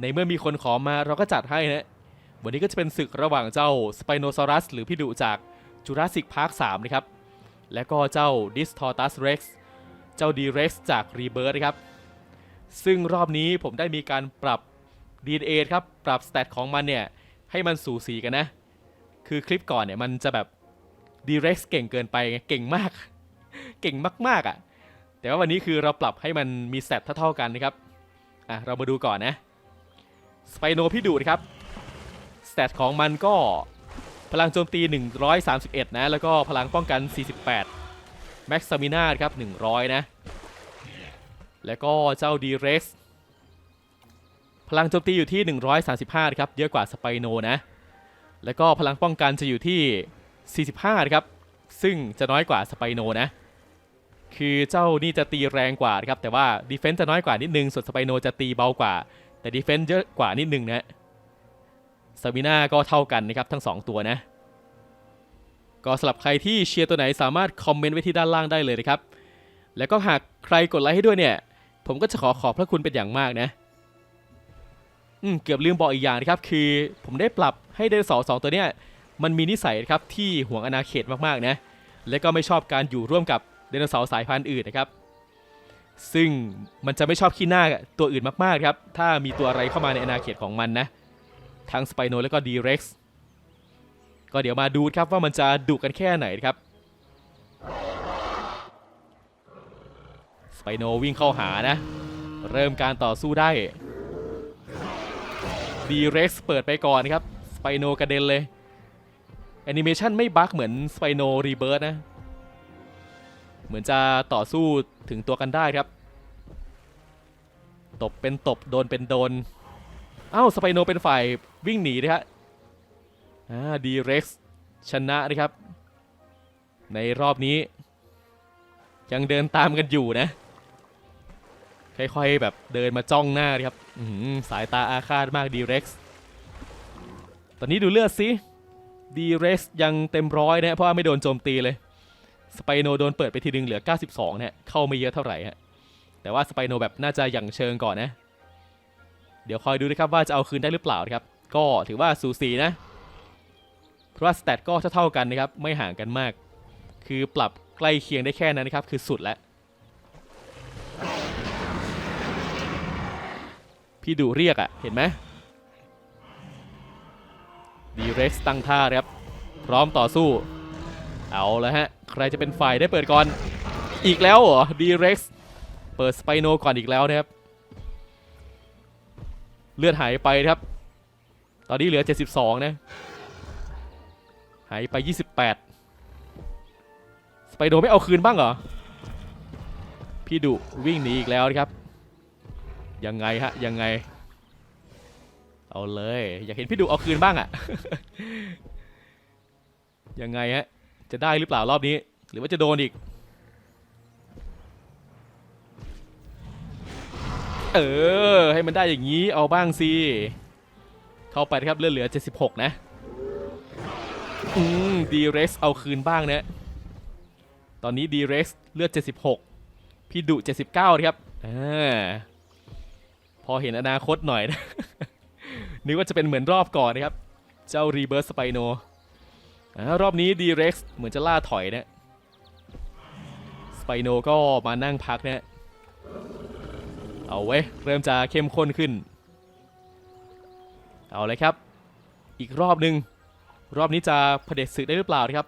ในเมื่อมีคนขอมาเราก็จัดให้นะ วันนี้ก็จะเป็นศึกระหว่างเจ้าสไปโนซอรัสหรือพี่ดุจากจูราสสิกพาร์ค3นะครับ และก็เจ้าดิสทอร์ตัสเร็กซ์เจ้าดีเร็กซ์จากรีเบิร์นะครับ ซึ่งรอบนี้ผมได้มีการปรับ DNA ครับ ปรับสเตตของมันเนี่ย ให้มันสูสีกันนะ คือคลิปก่อนเนี่ยมันจะแบบดีเร็กซ์เก่งเกินไปไงเก่งมาก เก่งมากๆอะ่ะ แต่ว่าวันนี้คือเราปรับให้มันมีสเตตเท่าๆกันนะครับ อะเรามาดูก่อนนะ สไปโนพี่ดูนะครับสเตตของมันก็พลังโจมตี 131 นะ แล้วก็พลังป้องกัน 48 แม็กซ์มินาครับ 100 นะ แล้วก็เจ้า d r e x พลังโจมตีอยู่ที่ 135 ครับ เยอะกว่าสไปโนนะ แล้วก็พลังป้องกันจะอยู่ที่ 45 ครับ ซึ่งจะน้อยกว่าสไปโนนะ คือเจ้านี่จะตีแรงกว่าครับ แต่ว่าดีเฟน s ์จะน้อยกว่านิดนึง ส่วนสไปโนจะตีเบากว่า แต่ดีเฟน s ์เยอะกว่านิดนึงนะสมิน่าก็เท่ากันนะครับทั้ง 2 ตัวนะ ก็สำหรับใครที่เชียร์ตัวไหนสามารถคอมเมนต์ไว้ที่ด้านล่างได้เลยนะครับ แล้วก็หากใครกดไลค์ให้ด้วยเนี่ย ผมก็จะขอขอบพระคุณเป็นอย่างมากนะอืมเกือบลืมบอกอีกอย่างนะครับ คือผมได้ปรับให้ไดโนเสาร์สองตัวเนี้ยมันมีนิสัยนะครับที่ห่วงอาณาเขตมากๆนะ และก็ไม่ชอบการอยู่ร่วมกับไดโนเสาร์สายพันธุ์อื่นนะครับ ซึ่งมันจะไม่ชอบขี้หน้าตัวอื่นมากๆครับ ถ้ามีตัวอะไรเข้ามาในอาณาเขตของมันนะ ทั้งสไปโนแล้วก็ดีเร็กซ์ก็เดี๋ยวมาดูครับว่ามันจะดุกันแค่ไหนครับ สไปโนวิ่งเข้าหานะ เริ่มการต่อสู้ได้ดีเร็กซ์เปิดไปก่อนครับ สไปโนกระเด็นเลยแอนิเมชันไม่บั๊กเหมือนสไปโนรีเบิร์นะ เหมือนจะต่อสู้ถึงตัวกันได้ครับ ตบเป็นตบโดนเป็นโดนอ้าวสไปโนเป็นฝ่ายวิ่งหนีนะฮะอ่าดีเร็กซ์ชนะนะครับ ในรอบนี้ ยังเดินตามกันอยู่นะ ค่อยๆแบบเดินมาจ้องหน้านะครับสายตาอาฆาตมากดีเร็กซ์ตอนนี้ดูเลือดสิดีเร็กซ์ยังเต็มร้อยนะเพราะว่าไม่โดนโจมตีเลย สไปโนโดนเปิดไปทีนึงเหลือ 92เนี่ยเข้าไม่เยอะเท่าไหร่ฮะแต่ว่าสไปโนแบบน่าจะอย่างเชิงก่อนนะ เดี๋ยวคอยดูนะครับว่าจะเอาคืนได้หรือเปล่านะครับ ก็ถือว่าสูสีนะ เพราะว่าสเตตก็เท่าๆกันนะครับ ไม่ห่างกันมาก คือปรับใกล้เคียงได้แค่นั้นนะครับ คือสุดแล้ว พี่ดูเรียกอะ่ะ เห็นไหมดีเร็กซ์ตั้งท่าครับ พร้อมต่อสู้ เอาแล้วฮะ ใครจะเป็นฝ่ายได้เปิดก่อน อีกแล้วเหรอดีเร็กซ์เปิดสไปโนก่อนอีกแล้วนะครับ เลือดหายไปครับ ตอนนี้เหลือ 72 นะ หายไป 28 สไปโดไม่เอาคืนบ้างเหรอ พี่ดุวิ่งหนีอีกแล้วนะครับ ยังไงฮะ ยังไง เอาเลย อยากเห็นพี่ดุเอาคืนบ้างอะยังไงฮะ จะได้หรือเปล่ารอบนี้ หรือว่าจะโดนอีก เออ ให้มันได้อย่างนี้เอาบ้างสิ เข้าไปนะครับเลือดเหลือ 76 นะ อืมดีเร็กเอาคืนบ้างนะตอนนี้ดีเร็กเลือด 76 พี่ดุ 79นะครับอ่าพอเห็นอนาคตหน่อยนะ นึกว่าจะเป็นเหมือนรอบก่อนนะครับ เจ้ารีเบิร์สสไปโน รอบนี้ดีเร็กซ์เหมือนจะล่าถอยนะสไปโนก็มานั่งพักนะเอาเว้เริ่มจะเข้มข้นขึ้น เอาเลยครับ อีกรอบหนึ่งรอบนี้จะเผด็จศึกได้หรือเปล่าครับ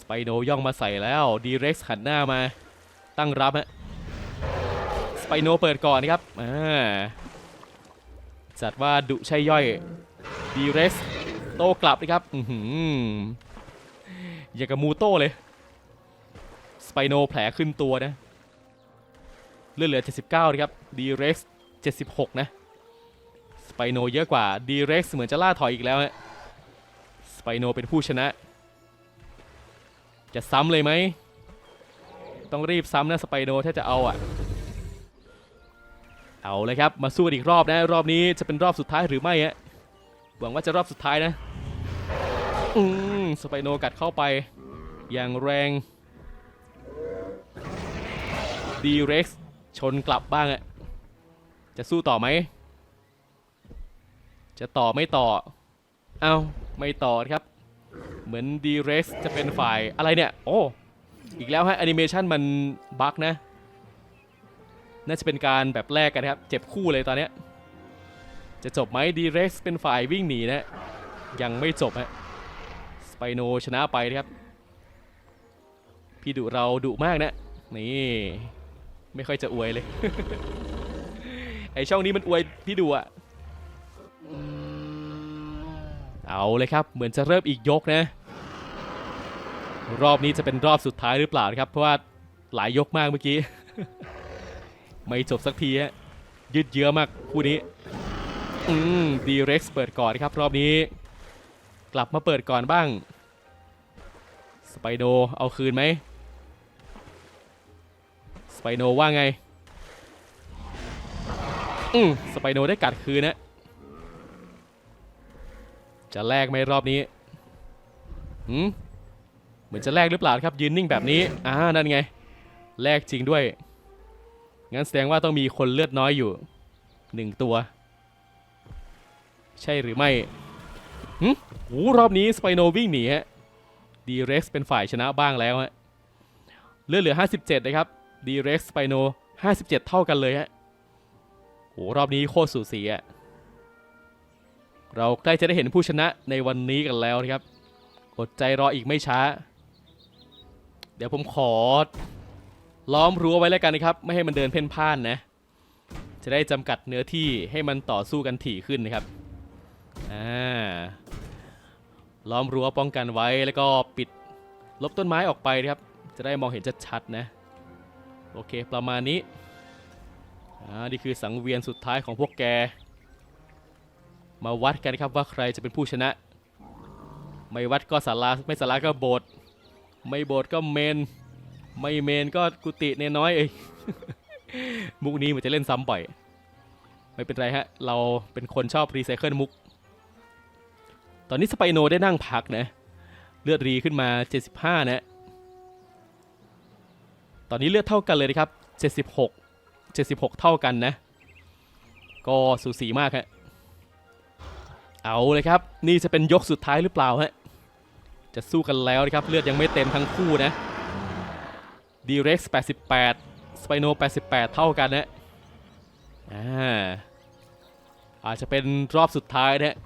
สไปโนย่องมาใส่แล้วดีเร็กซ์หันหน้ามาตั้งรับฮะสไปโนเปิดก่อนนะครับจัดว่าดุใช่ย่อยดีเร็กซ์ โต้กลับนะครับอือหือย่างกับมูโต้เลย สไปโนแผลขึ้นตัวนะ เลือดเหลือ 79นะครับดีเร็กซ์76 นะ สไปโนเยอะกว่าดีเร็กซ์เหมือนจะล่าถอยอีกแล้วฮะสไปโนเป็นผู้ชนะ จะซ้ำเลยไหม ต้องรีบซ้ำนะสไปโนถ้าจะเอาอะเอาเลยครับ มาสู้อีกรอบนะ รอบนี้จะเป็นรอบสุดท้ายหรือไม่ฮะหวังว่าจะรอบสุดท้ายนะ อืมสไปโนกัดเข้าไป อย่างแรงดีเร็กซ์ชนกลับบ้างอะจะสู้ต่อไหม จะต่อไม่ต่อ เอ้า ไม่ต่อครับ เหมือน d r e x จะเป็นฝ่ายอะไรเนี่ย โอ้ อีกแล้วฮะแอนิเมชันมันบั๊กนะ น่าจะเป็นการแบบแลกกันครับ เจ็บคู่เลยตอนเนี้ยจะจบไหม d r e x เป็นฝ่ายวิ่งหนีนะ ยังไม่จบฮะ ไปโนชนะไปนะครับ พี่ดุเราดุมากนะ นี่ ไม่ค่อยจะอวยเลย ไอช่องนี้มันอวยพี่ดุอะเอาเลยครับ เหมือนจะเริ่มอีกยกนะ รอบนี้จะเป็นรอบสุดท้ายหรือเปล่าครับ เพราะว่าหลายยกมากเมื่อกี้ ไม่จบสักทีฮะยืดเยื้อมากคู่นี้ อืมดีเร็กซ์เปิดก่อนครับ รอบนี้ กลับมาเปิดก่อนบ้าง สไปโดเอาคืนไหม สไปโนว่าไง อืมสไปโนได้กัดคืนนะ จะแลกไหมรอบนี้หืมเหมือนจะแลกหรือเปล่าครับยืนนิ่งแบบนี้อ่านั่นไง แลกจริงด้วย งั้นแสดงว่าต้องมีคนเลือดน้อยอยู่หนึ่งตัว ใช่หรือไม่ หืมโอ้รอบนี้สไปโนวิ่งหนีฮะดีเร็กซ์เป็นฝ่ายชนะบ้างแล้วฮะเลือดเหลือ 57 นะครับดีเร็กซ์สไปโน57 เท่ากันเลยฮะโหรอบนี้โคตรสูสีอะเราใกล้จะได้เห็นผู้ชนะในวันนี้กันแล้วนะครับ อดใจรออีกไม่ช้า เดี๋ยวผมขอ ล้อมรั้วไว้แล้วกันนะครับ ไม่ให้มันเดินเพ่นพ่านนะ จะได้จำกัดเนื้อที่ให้มันต่อสู้กันถี่ขึ้นนะครับ อ่า ล้อมรั้วป้องกันไว้แล้วก็ปิดลบต้นไม้ออกไปนะครับ จะได้มองเห็นชัดๆนะ โอเคประมาณนี้อ่านี่คือสังเวียนสุดท้ายของพวกแก มาวัดกันครับว่าใครจะเป็นผู้ชนะ ไม่วัดก็สาราไม่สาราก็โบสถ์ไม่โบสถ์ก็เมน ไม่เมนก็กุฏิเนน้อยเอ้ยมุกนี้มันจะเล่นซ้ำบ่อย ไม่เป็นไรฮะ เราเป็นคนชอบรีไซเคิลมุก ตอนนี้สไปโนได้นั่งพักนะ เลือดรีขึ้นมา 75 นะ ตอนนี้เลือดเท่ากันเลยนะครับ 76 76 เท่ากันนะ ก็สูสีมากฮะ เอาเลยครับ นี่จะเป็นยกสุดท้ายหรือเปล่าฮะ จะสู้กันแล้วนะครับ เลือดยังไม่เต็มทั้งคู่นะ d r e x 88 Spino 88 เท่ากันนะ อ่าอาจจะเป็นรอบสุดท้ายนะ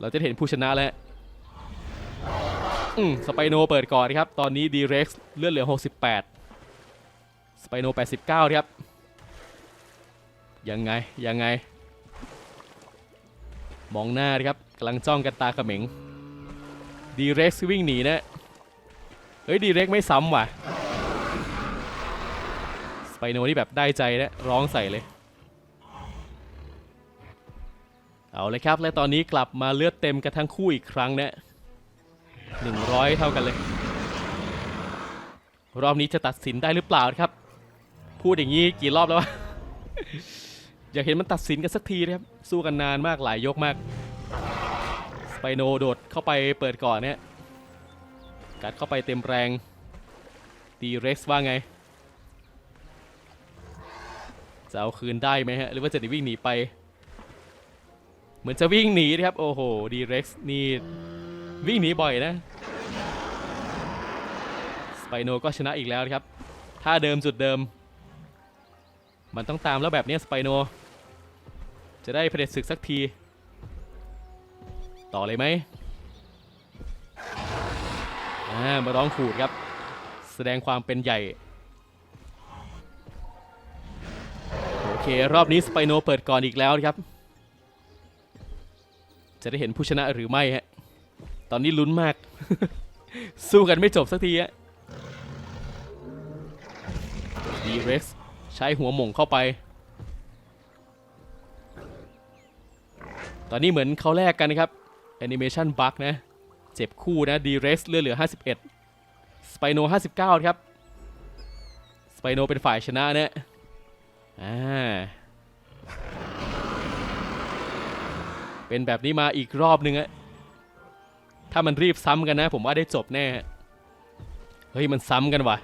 เราจะเห็นผู้ชนะแล้วอืมสไปโนเปิดก่อนครับ ตอนนี้ d r e x เลือดเหลือ 68 สไปโน 89 ครับ ยังไง ยังไง มองหน้าครับกำลังจ้องกันตาเขม็ง d r e x วิ่งหนีนะ เฮ้ย d r e x ไม่ซ้ำว่ะ สไปโนนี่แบบได้ใจนะร้องใส่เลย เอาเลยครับ และตอนนี้กลับมาเลือดเต็มกันทั้งคู่อีกครั้งนะ100เท่ากันเลย รอบนี้จะตัดสินได้หรือเปล่าครับ พูดอย่างนี้กี่รอบแล้ววะอยากเห็นมันตัดสินกันสักทีนะครับ สู้กันนานมากหลายยกมาก สไปโนโดดเข้าไปเปิดก่อนเนี่ยกัดเข้าไปเต็มแรงดีเร็กซ์ว่าไง จะเอาคืนได้ไหมฮะ หรือว่าจะได้วิ่งหนีไป มือนจะวิ่งหนีนะครับ โอ้โหดีเร็กซ์นี่วิ่งหนีบ่อยนะสไปโนก็ชนะอีกแล้วครับท่าเดิมจุดเดิม มันต้องตามแล้วแบบนี้สไปโน จะได้เผด็จศึกสักที ต่อเลยไหมอ่ามาร้องขูดครับ แสดงความเป็นใหญ่ โอเค รอบนี้สไปโนเปิดก่อนอีกแล้วครับ จะได้เห็นผู้ชนะหรือไม่ฮะ ตอนนี้ลุ้นมาก สู้กันไม่จบสักทีอะดีเร็กซ์ใช้หัวหม่งเข้าไป ตอนนี้เหมือนเขาแลกกันนะครับแอนิเมชันบั๊กนะ เจ็บคู่นะดีเร็กซ์เลือเหลือ 51สไปโน59 ครับสไปโนเป็นฝ่ายชนะนะอ่า เป็นแบบนี้มาอีกรอบนึงอะถ้ามันรีบซ้ำกันนะ ผมว่าได้จบแน่ เฮ้ยมันซ้ำกันว่ะ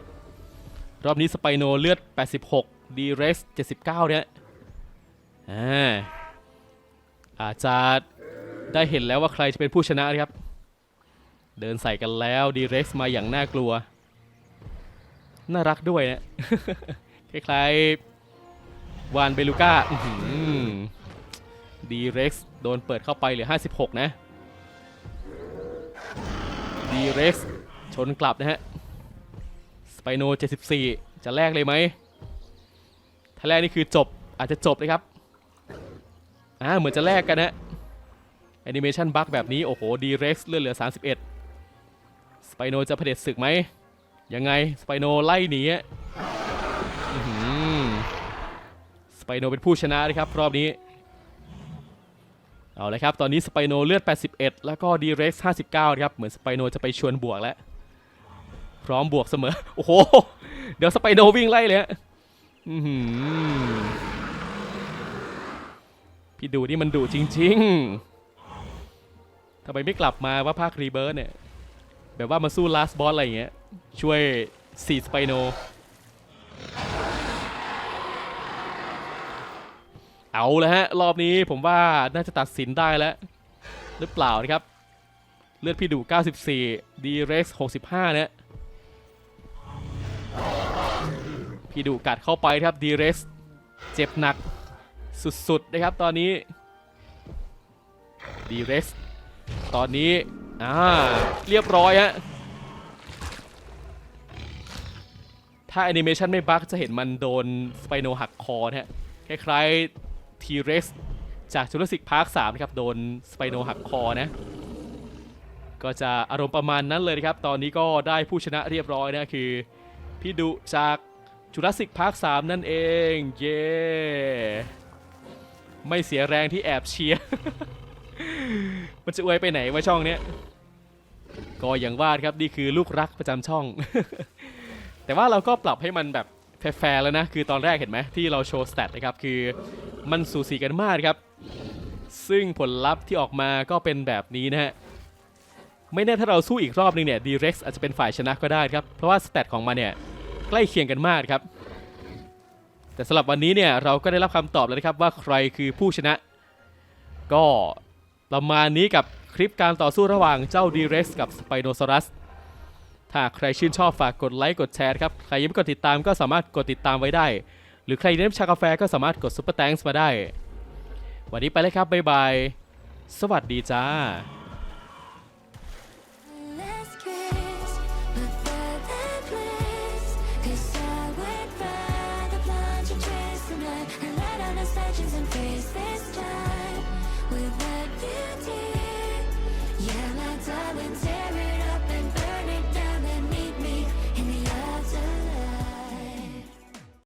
รอบนี้สไปโนเลือด 86 ดีเร็กซ์79 เนี่ยอ่าอาจจะได้เห็นแล้วว่าใครจะเป็นผู้ชนะนะครับ เดินใส่กันแล้วดีเร็กซ์มาอย่างน่ากลัว น่ารักด้วยนะคล้ายๆวานเบลูก้า ดีเร็กซ์โดนเปิดเข้าไปเหลือ 56 นะดีเร็กซ์ชนกลับนะฮะ สไปโน 74 จะแลกเลยไหม ถ้าแลกนี่คือจบอาจจะจบเลยครับ อ่าเหมือนจะแลกกันนะแอนิเมชันบั๊กแบบนี้ โอ้โหดีเร็กซ์เลือดเหลือ 31 สไปโนจะเผด็จศึกไหม ยังไง สไปโนไล่หนีสไปโนเป็นผู้ชนะนะครับ รอบนี้ เอาเลยครับ ตอนนี้สไปโนเลือด 81 แล้วก็ดีเร็กซ์59 ครับ เหมือนสไปโนจะไปชวนบวกแล้ว พร้อมบวกเสมอ โอ้โห เดี๋ยวสไปโนวิ่งไล่เลยฮะพี่ดูนี่มันดุจริง ๆทำไมไม่กลับมาว่าภาครีเบิร์ดเนี่ย แบบว่ามาสู้ลาสบอสอะไรอย่างเงี้ย ช่วยสีสไปโน เอาเลยฮะ รอบนี้ผมว่าน่าจะตัดสินได้แล้ว หรือเปล่านะครับ เลือดพี่ดู 94 ดีเร็กซ์65 เนี่ยพี่ดูกัดเข้าไปครับดีเร็กซ์เจ็บหนักสุดๆนะครับตอนนี้ดีเร็กซ์ตอนนี้ อ่า เรียบร้อยฮะถ้าแอนิเมชันไม่บั๊กจะเห็นมันโดนสไปโนหักคอนะฮะคล้ายๆ ทีเร็กซ์จากจูราสสิกพาร์ค3นะครับโดนสไปโนหักคอนะ ก็จะอารมณ์ประมาณนั้นเลยนะครับ ตอนนี้ก็ได้ผู้ชนะเรียบร้อยนะคือ พี่ดุจากจูราสสิกพาร์ค3นั่นเอง เย้ไม่เสียแรงที่แอบเชียร์ มันจะอวยไปไหนวะช่องเนี้ย ก็อย่างว่าครับนี่คือลูกรักประจำช่อง แต่ว่าเราก็ปรับให้มันแบบ แฟร์แล้วนะ คือตอนแรกเห็นไหมที่เราโชว์สเตตนะครับ คือมันสูสีกันมากครับ ซึ่งผลลัพธ์ที่ออกมาก็เป็นแบบนี้นะฮะ ไม่แน่ถ้าเราสู้อีกรอบนึงเนี่ยดีเร็กซ์อาจจะเป็นฝ่ายชนะก็ได้ครับ เพราะว่าสเตตของมันเนี่ยใกล้เคียงกันมากครับ แต่สำหรับวันนี้เนี่ยเราก็ได้รับคำตอบแล้วนะครับว่าใครคือผู้ชนะ ก็ประมาณนี้กับคลิปการต่อสู้ระหว่างเจ้าดีเร็กซ์กับสไปโนซอรัส ถ้าใครชื่นชอบฝากกดไลค์กดแชร์ครับ ใครยังไม่กดติดตามก็สามารถกดติดตามไว้ได้ หรือใครเล่นชากาแฟก็สามารถกดซุปเปอร์แตงส์มาได้ วันนี้ไปเลยครับ บ๊ายบาย สวัสดีจ้า